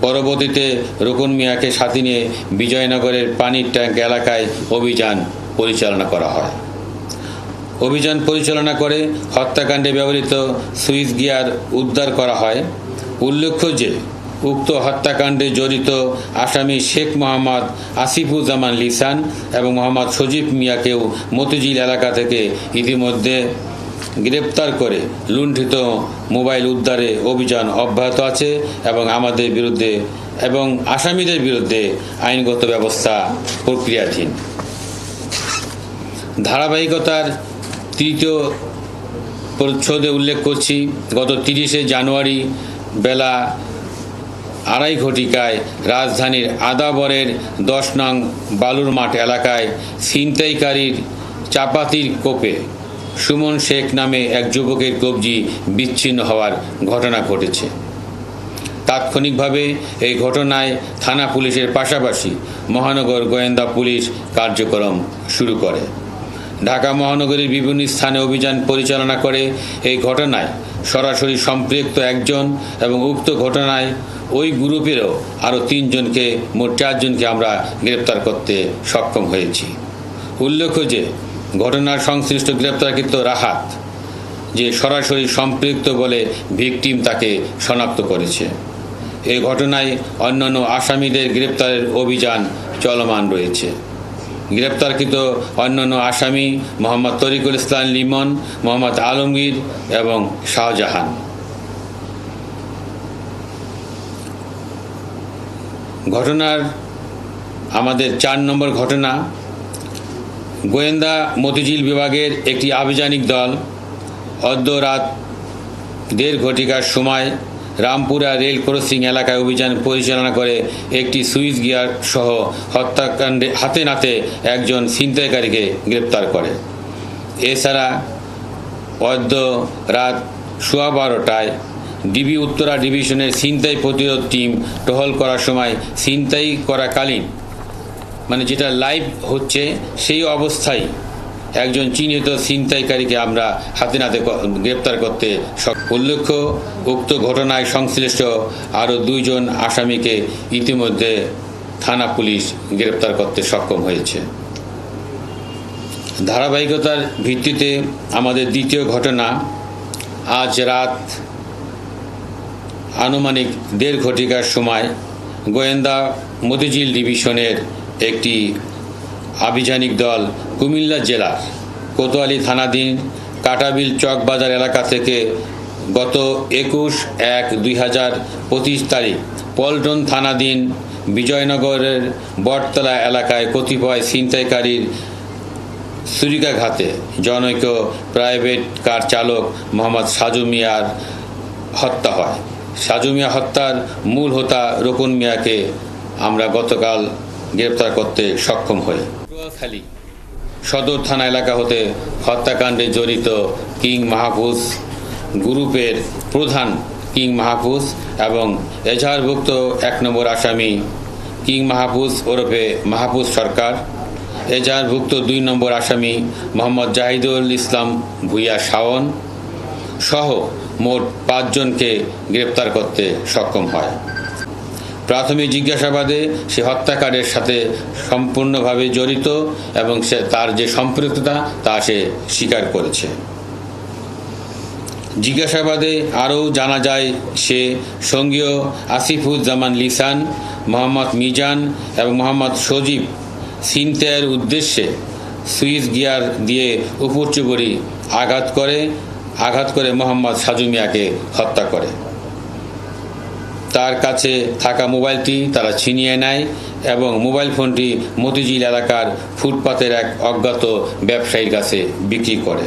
পরবর্তীতে রুকুন মিয়াকে সাথে নিয়ে বিজয়নগরের পানির ট্যাঙ্ক এলাকায় অভিযান পরিচালনা করা হয়। অভিযান পরিচালনা করে হত্যাকাণ্ডে ব্যবহৃত সুইচ গিয়ার উদ্ধার করা হয়। উল্লেখ্য যে, উক্ত হত্যাকাণ্ডে জড়িত আসামি শেখ মোহাম্মদ আসিফুজ্জামান লিসান এবং মোহাম্মদ সজীব মিয়াকেও মতিঝিল এলাকা থেকে ইতিমধ্যে গ্রেপ্তার করে লুণ্ঠিত মোবাইল উদ্ধারে অভিযান অব্যাহত আছে এবং আমাদের বিরুদ্ধে এবং আসামিদের বিরুদ্ধে আইনগত ব্যবস্থা প্রক্রিয়াধীন। ধারাবাহিকতার তৃতীয় প্রচ্ছদে উল্লেখ করছি, গত তিরিশে জানুয়ারি বেলা আড়াই ঘটিকায় রাজধানীর আদাবরের দশ নং বালুর মাঠ এলাকায় ছিনতাইকারীর চাপাতির কোপে সুমন শেখ নামে এক যুবকের কবজি বিচ্ছিন্ন হওয়ার ঘটনা ঘটেছে। তাৎক্ষণিকভাবে এই ঘটনায় থানা পুলিশের পাশাপাশি মহানগর গোয়েন্দা পুলিশ কার্যক্রম শুরু করে। ঢাকা মহানগরীর বিভিন্ন স্থানে অভিযান পরিচালনা করে এই ঘটনায় সরাসরি সম্পৃক্ত একজন এবং উক্ত ঘটনায় ওই গ্রুপেরও আরও তিনজনকে, মোট চারজনকে আমরা গ্রেপ্তার করতে সক্ষম হয়েছি। উল্লেখ্য যে ঘটনার সংশ্লিষ্ট গ্রেপ্তারকৃত রাহাত, যে সরাসরি সম্পৃক্ত বলে ভিকটিম তাকে শনাক্ত করেছে। এই ঘটনায় অন্যান্য আসামিদের গ্রেপ্তারের অভিযান চলমান রয়েছে। গ্রেপ্তারকৃত অন্যান্য আসামি মোহাম্মদ তরিকুল ইসলাম লিমন, মোহাম্মদ আলমগীর এবং শাহজাহান। ঘটনার আমাদের চার নম্বর ঘটনা গোয়েন্দা মতিঝিল বিভাগের একটি আভিযানিক দল অদ্য রাত দেড় ঘটিকার সময় রামপুরা রেল ক্রসিং এলাকায় অভিযান পরিচালনা করে একটি সুইচ গিয়ার সহ হত্যাকাণ্ডে হাতে নাতে একজন ছিনতাইকারীকে গ্রেপ্তার করে। এছাড়া অদ্য রাত সোয়া বারোটায় ডিবি উত্তরা ডিভিশনের ছিনতাই প্রতিরোধ টিম টহল করার সময় ছিনতাই করাকালীন মানে যেটা লাইভ হচ্ছে সেই অবস্থায় একজন চিহ্নিত ছিনতাইকারীকে আমরা হাতে নাতে গ্রেপ্তার করতে উল্লেখ্য, উক্ত ঘটনায় সংশ্লিষ্ট আরও দুইজন আসামিকে ইতিমধ্যে থানা পুলিশ গ্রেপ্তার করতে সক্ষম হয়েছে। ধারাবাহিকতার ভিত্তিতে আমাদের দ্বিতীয় ঘটনা, আজ রাত আনুমানিক দেড় ঘটিকার সময় গোয়েন্দা মতিঝিল ডিভিশনের একটি আভিযানিক দল কুমিল্লা জেলার কোতোয়ালি থানাধীন কাটাবিল চকবাজার এলাকা থেকে গত একুশ এক দুই হাজার পঁচিশ তারিখ পল্টন থানাধীন বিজয়নগরের বটতলা এলাকায় কতিপয় ছিনতাইকারীর ছুরিকাঘাতে জনৈক প্রাইভেট কার চালক মোহাম্মদ সাজু মিয়ার হত্যা হয়। সাজু মিয়া হত্যার মূল হোতা রকুন মিয়াকে আমরা গতকাল গ্রেপ্তার করতে সক্ষম হই। পটুয়াখালী সদর থানা এলাকা হতে হত্যাকাণ্ডে জড়িত কিং মাহফুজ গ্রুপের প্রধান কিং মাহফুজ এবং এজাহারভুক্ত এক নম্বর আসামি কিং মাহফুজ ওরফে মাহফুজ সরকার এজাহারভুক্ত দুই নম্বর আসামি মোহাম্মদ জাহিদুল ইসলাম ভুইয়া শাওন সহ মোট পাঁচজনকে গ্রেপ্তার করতে সক্ষম হয়। প্রাথমিক জিজ্ঞাসাবাদে সে হত্যাকারের সাথে সম্পূর্ণভাবে জড়িত এবং সে তার যে সম্পৃক্ততা, তা সে স্বীকার করেছে। জিজ্ঞাসাবাদে আরও জানা যায়, সে সঙ্গীয় আসিফুজ্জামান লিসান, মোহাম্মদ মিজান এবং মোহাম্মদ সজীব ছিনতাইয়ের উদ্দেশ্যে সুইচ গিয়ার দিয়ে উপরচুবরি আঘাত করে আঘাত করে মোহাম্মদ সাজু মিয়াকে হত্যা করে। তার কাছে থাকা মোবাইলটি তারা ছিনিয়ে নেয় এবং মোবাইল ফোনটি মতিঝিল এলাকার ফুটপাতের এক অজ্ঞাত ব্যবসায়ীর কাছে বিক্রি করে।